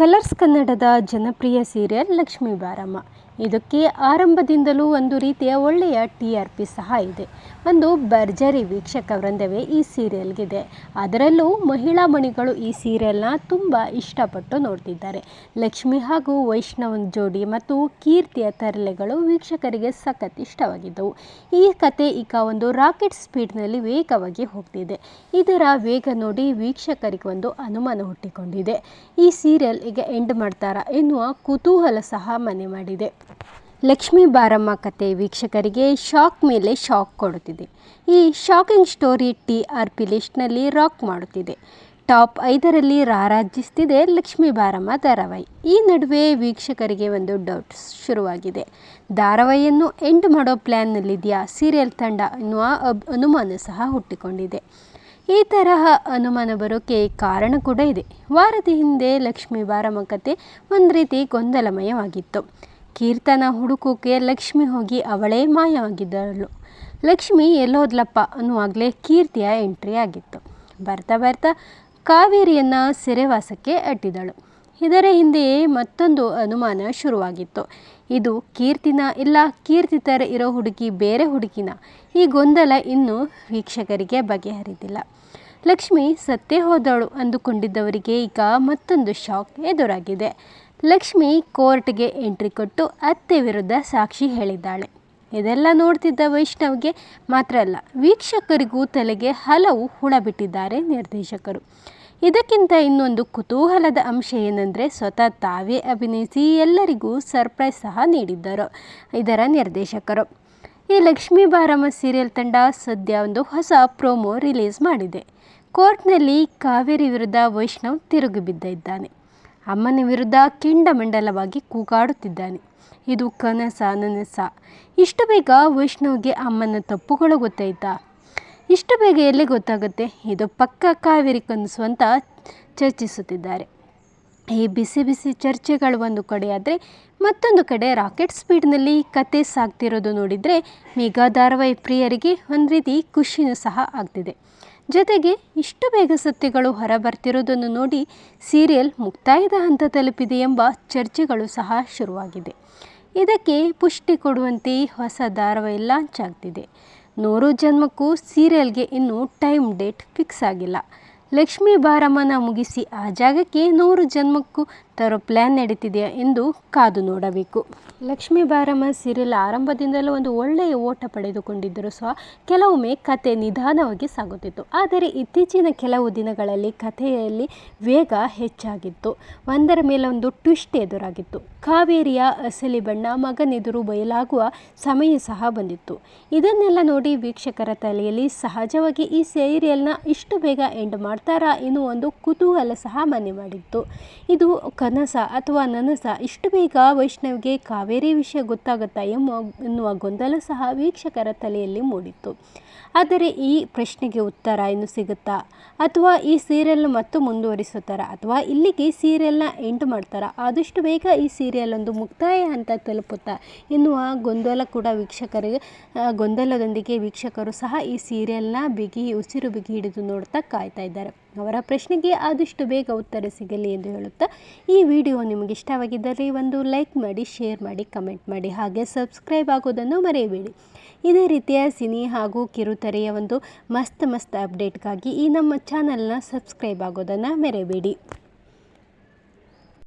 Colours ಕನ್ನಡದ ಜನಪ್ರಿಯ serial Lakshmi ಬಾರಮ್ಮ. ಇದಕ್ಕೆ ಆರಂಭದಿಂದಲೂ ಒಂದು ರೀತಿಯ ಒಳ್ಳೆಯ ಟಿ ಆರ್ ಪಿ ಸಹ ಇದೆ. ಒಂದು ಭರ್ಜರಿ ವೀಕ್ಷಕ ವೃಂದವೇ ಈ ಸೀರಿಯಲ್ಗಿದೆ. ಅದರಲ್ಲೂ ಮಹಿಳಾ ಮಣಿಗಳು ಈ ಸೀರಿಯಲ್ನ ತುಂಬ ಇಷ್ಟಪಟ್ಟು ನೋಡ್ತಿದ್ದಾರೆ. ಲಕ್ಷ್ಮಿ ಹಾಗೂ ವೈಷ್ಣವನ್ ಜೋಡಿ ಮತ್ತು ಕೀರ್ತಿಯ ತರಲೆಗಳು ವೀಕ್ಷಕರಿಗೆ ಸಖತ್ ಇಷ್ಟವಾಗಿದ್ದವು. ಈ ಕತೆ ಈಗ ಒಂದು ರಾಕೆಟ್ ಸ್ಪೀಡ್ನಲ್ಲಿ ವೇಗವಾಗಿ ಹೋಗ್ತಿದೆ. ಇದರ ವೇಗ ನೋಡಿ ವೀಕ್ಷಕರಿಗೆ ಒಂದು ಅನುಮಾನ ಹುಟ್ಟಿಕೊಂಡಿದೆ. ಈ ಸೀರಿಯಲ್ ಈಗ ಎಂಡ್ ಮಾಡ್ತಾರಾ. ಎನ್ನುವ ಕುತೂಹಲ ಸಹ ಮನೆ ಮಾಡಿದೆ. ಲಕ್ಷ್ಮೀ ಬಾರಮ್ಮ ಕತೆ ವೀಕ್ಷಕರಿಗೆ ಶಾಕ್ ಮೇಲೆ ಶಾಕ್ ಕೊಡುತ್ತಿದೆ. ಈ shocking story T R P ಲಿಸ್ಟ್ನಲ್ಲಿ rock ಮಾಡುತ್ತಿದೆ. ಟಾಪ್ ಐದರಲ್ಲಿ ರಾರಾಜಿಸ್ತಿದೆ ಲಕ್ಷ್ಮೀ ಬಾರಮ್ಮ ಧಾರಾವಾಹಿ. ಈ ನಡುವೆ ವೀಕ್ಷಕರಿಗೆ ಒಂದು ಡೌಟ್ ಶುರುವಾಗಿದೆ. ಧಾರಾವಾಹಿಯನ್ನು ಎಂಡ್ ಮಾಡೋ ಪ್ಲ್ಯಾನ್ನಲ್ಲಿದೆಯಾ ಸೀರಿಯಲ್ ತಂಡ ಎನ್ನುವ ಅನುಮಾನ ಸಹ ಹುಟ್ಟಿಕೊಂಡಿದೆ. ಈ ತರಹ ಅನುಮಾನ ಬರೋಕ್ಕೆ ಕಾರಣ ಕೂಡ ಇದೆ. ವಾರದ ಹಿಂದೆ ಲಕ್ಷ್ಮೀ ಬಾರಮ್ಮ ಕತೆ ಒಂದು ರೀತಿ ಗೊಂದಲಮಯವಾಗಿತ್ತು. ಕೀರ್ತನ ಹುಡುಕೋಕೆ ಲಕ್ಷ್ಮಿ ಹೋಗಿ ಅವಳೇ ಮಾಯವಾಗಿದ್ದಳು. ಲಕ್ಷ್ಮಿ ಎಲ್ಲೋದ್ಲಪ್ಪ ಅನ್ನುವಾಗಲೇ ಕೀರ್ತಿಯ ಎಂಟ್ರಿ ಆಗಿತ್ತು ಬರ್ತಾ ಬರ್ತಾ ಕಾವೇರಿಯನ್ನು ಸೆರೆವಾಸಕ್ಕೆ ಅಟ್ಟಿದಳು. ಇದರ ಹಿಂದೆಯೇ ಮತ್ತೊಂದು ಅನುಮಾನ ಶುರುವಾಗಿತ್ತು. ಇದು ಕೀರ್ತಿನ ಇಲ್ಲ ಕೀರ್ತಿ ಥರ ಇರೋ ಹುಡುಗಿ ಬೇರೆ ಹುಡುಗಿನ. ಈ ಗೊಂದಲ ಇನ್ನೂ ವೀಕ್ಷಕರಿಗೆ ಬಗೆಹರಿದಿಲ್ಲ. ಲಕ್ಷ್ಮಿ ಸತ್ತೇ ಹೋದಳು ಅಂದುಕೊಂಡಿದ್ದವರಿಗೆ ಈಗ ಮತ್ತೊಂದು ಶಾಕ್ ಎದುರಾಗಿದೆ. ಲಕ್ಷ್ಮಿ ಕೋರ್ಟ್ಗೆ ಎಂಟ್ರಿ ಕೊಟ್ಟು ಅತ್ತೆ ವಿರುದ್ಧ ಸಾಕ್ಷಿ ಹೇಳಿದ್ದಾಳೆ. ಇದೆಲ್ಲ ನೋಡ್ತಿದ್ದ ವೈಷ್ಣವ್ಗೆ ಮಾತ್ರ ಅಲ್ಲ, ವೀಕ್ಷಕರಿಗೂ ತಲೆಗೆ ಹಲವು ಹುಳ ಬಿಟ್ಟಿದ್ದಾರೆ ನಿರ್ದೇಶಕರು. ಇದಕ್ಕಿಂತ ಇನ್ನೊಂದು ಕುತೂಹಲದ ಅಂಶ ಏನಂದರೆ ಸ್ವತಃ ತಾವೇ ಅಭಿನಯಿಸಿ ಎಲ್ಲರಿಗೂ ಸರ್ಪ್ರೈಸ್ ಸಹ ನೀಡಿದ್ದರು. ಇದರ ನಿರ್ದೇಶಕರು. ಈ ಲಕ್ಷ್ಮೀ ಬಾರಮ್ಮ ಸೀರಿಯಲ್ ತಂಡ ಸದ್ಯ ಒಂದು ಹೊಸ ಪ್ರೋಮೋ ರಿಲೀಸ್ ಮಾಡಿದೆ. ಕೋರ್ಟ್ನಲ್ಲಿ ಕಾವೇರಿ ವಿರುದ್ಧ ವೈಷ್ಣವ್ ತಿರುಗಿ ಇದ್ದಾನೆ. ಅಮ್ಮನ ವಿರುದ್ಧ ಕೆಂಡಮಂಡಲವಾಗಿ ಕೂಗಾಡುತ್ತಿದ್ದಾನೆ. ಇದು ಕನಸ ನನಸ. ಇಷ್ಟು ಬೇಗ ವೈಷ್ಣವ್ಗೆ ಅಮ್ಮನ ತಪ್ಪುಗಳು ಗೊತ್ತಾಯ್ತಾ? ಇಷ್ಟು ಬೇಗ ಎಲ್ಲಿ ಗೊತ್ತಾಗುತ್ತೆ? ಇದು ಪಕ್ಕ ಕಾವೇರಿ ಕನಸು ಅಂತ ಚರ್ಚಿಸುತ್ತಿದ್ದಾರೆ. ಈ ಬಿಸಿ ಬಿಸಿ ಚರ್ಚೆಗಳು ಒಂದು ಕಡೆ ಆದರೆ ಮತ್ತೊಂದು ಕಡೆ ರಾಕೆಟ್ ಸ್ಪೀಡ್ನಲ್ಲಿ ಕತೆ ಸಾಗ್ತಿರೋದು ನೋಡಿದರೆ ಮೇಘಾ ಧಾರಾವಾಹಿ ಪ್ರಿಯರಿಗೆ ಒಂದು ರೀತಿ ಖುಷಿನೂ ಸಹ ಆಗ್ತಿದೆ. ಜೊತೆಗೆ ಇಷ್ಟು ಬೇಗ ಸತ್ಯಗಳು ಹೊರಬರ್ತಿರೋದನ್ನು ನೋಡಿ ಸೀರಿಯಲ್ ಮುಕ್ತಾಯದ ಹಂತ ತಲುಪಿದೆ ಎಂಬ ಚರ್ಚೆಗಳು ಸಹ ಶುರುವಾಗಿದೆ. ಇದಕ್ಕೆ ಪುಷ್ಟಿ ಕೊಡುವಂತೆ ಹೊಸ ಧಾರಾವಾಹಿ ಲಾಂಚ್ ಆಗ್ತಿದೆ. ನೂರು ಜನ್ಮಕ್ಕೂ ಸೀರಿಯಲ್ಗೆ ಇನ್ನೂ ಟೈಮ್ ಡೇಟ್ ಫಿಕ್ಸ್ ಆಗಿಲ್ಲ. ಲಕ್ಷ್ಮೀ ಬಾರಮ್ಮನ ಮುಗಿಸಿ ಆ ಜಾಗಕ್ಕೆ ನೂರು ಜನ್ಮಕ್ಕೂ ತರೋ ಪ್ಲ್ಯಾನ್ ನಡೀತಿದೆಯಾ ಎಂದು ಕಾದು ನೋಡಬೇಕು. ಲಕ್ಷ್ಮೀ ಬಾರಮ್ಮ ಸೀರಿಯಲ್ ಆರಂಭದಿಂದಲೂ ಒಂದು ಒಳ್ಳೆಯ ಓಟ ಪಡೆದುಕೊಂಡಿದ್ದರೂ ಸಹ ಕೆಲವೊಮ್ಮೆ ಕತೆ ನಿಧಾನವಾಗಿ ಸಾಗುತ್ತಿತ್ತು. ಆದರೆ ಇತ್ತೀಚಿನ ಕೆಲವು ದಿನಗಳಲ್ಲಿ ಕಥೆಯಲ್ಲಿ ವೇಗ ಹೆಚ್ಚಾಗಿತ್ತು. ಒಂದರ ಮೇಲೆ ಒಂದು ಟ್ವಿಸ್ಟ್ ಎದುರಾಗಿತ್ತು. ಕಾವೇರಿಯ ಅಸಲಿ ಬಣ್ಣ ಮಗನೆದುರು ಬಯಲಾಗುವ ಸಮಯ ಸಹ ಬಂದಿತ್ತು. ಇದನ್ನೆಲ್ಲ ನೋಡಿ ವೀಕ್ಷಕರ ತಲೆಯಲ್ಲಿ ಸಹಜವಾಗಿ ಈ ಸೀರಿಯಲ್ನ ಇಷ್ಟು ಬೇಗ ಎಂಡ್ ಮಾಡ್ತಾರಾ ಎನ್ನುವ ಒಂದು ಕುತೂಹಲ ಸಹ ಮನೆ ಮಾಡಿತ್ತು. ಇದು ಕನಸ ಅಥವಾ ನನಸ ಇಷ್ಟು ಬೇಗ ವೈಷ್ಣವಿಗೆ ಕಾವೇರಿ ವಿಷಯ ಗೊತ್ತಾಗುತ್ತಾ ಎಂಬ ಎನ್ನುವ ಗೊಂದಲ ಸಹ ವೀಕ್ಷಕರ ತಲೆಯಲ್ಲಿ ಮೂಡಿತ್ತು. ಆದರೆ ಈ ಪ್ರಶ್ನೆಗೆ ಉತ್ತರ ಇನ್ನು ಸಿಗುತ್ತಾ? ಅಥವಾ ಈ ಸೀರಿಯಲ್ ಮತ್ತು ಮುಂದುವರಿಸುತ್ತಾರ? ಅಥವಾ ಇಲ್ಲಿಗೆ ಸೀರಿಯಲ್ನ ಎಂಟು ಮಾಡ್ತಾರ? ಆದಷ್ಟು ಬೇಗ ಈ ಸೀರಿಯಲ್ ಒಂದು ಮುಕ್ತಾಯ ಅಂತ ತಲುಪುತ್ತಾ? ಎನ್ನುವ ಗೊಂದಲ ಕೂಡ ವೀಕ್ಷಕರಿಗೆ ಗೊಂದಲದೊಂದಿಗೆ ವೀಕ್ಷಕರು ಸಹ ಈ ಸೀರಿಯಲ್ನ ಬಿಗಿ, ಉಸಿರು ಬಿಗಿ ಹಿಡಿದು ನೋಡ್ತಾ ಕಾಯ್ತಾ ಇದ್ದಾರೆ. ಅವರ ಪ್ರಶ್ನೆಗೆ ಆದಷ್ಟು ಬೇಗ ಉತ್ತರ ಸಿಗಲಿ ಎಂದು ಹೇಳುತ್ತಾ, ಈ ವಿಡಿಯೋ ನಿಮಗೆ ಇಷ್ಟವಾಗಿದ್ದರೆ ಒಂದು ಲೈಕ್ ಮಾಡಿ, ಶೇರ್ ಮಾಡಿ, ಕಮೆಂಟ್ ಮಾಡಿ, ಹಾಗೆ ಸಬ್ಸ್ಕ್ರೈಬ್ ಆಗೋದನ್ನು ಮರೆಯಬೇಡಿ. ಇದೇ ರೀತಿಯ ಸಿನಿ ಹಾಗೂ ಕಿರುತೆರೆಯ ಒಂದು ಮಸ್ತ್ ಮಸ್ತ್ ಅಪ್ಡೇಟ್ಗಾಗಿ ಈ ನಮ್ಮ ಚಾನಲ್ನ ಸಬ್ಸ್ಕ್ರೈಬ್ ಆಗೋದನ್ನು ಮರೆಯಬೇಡಿ.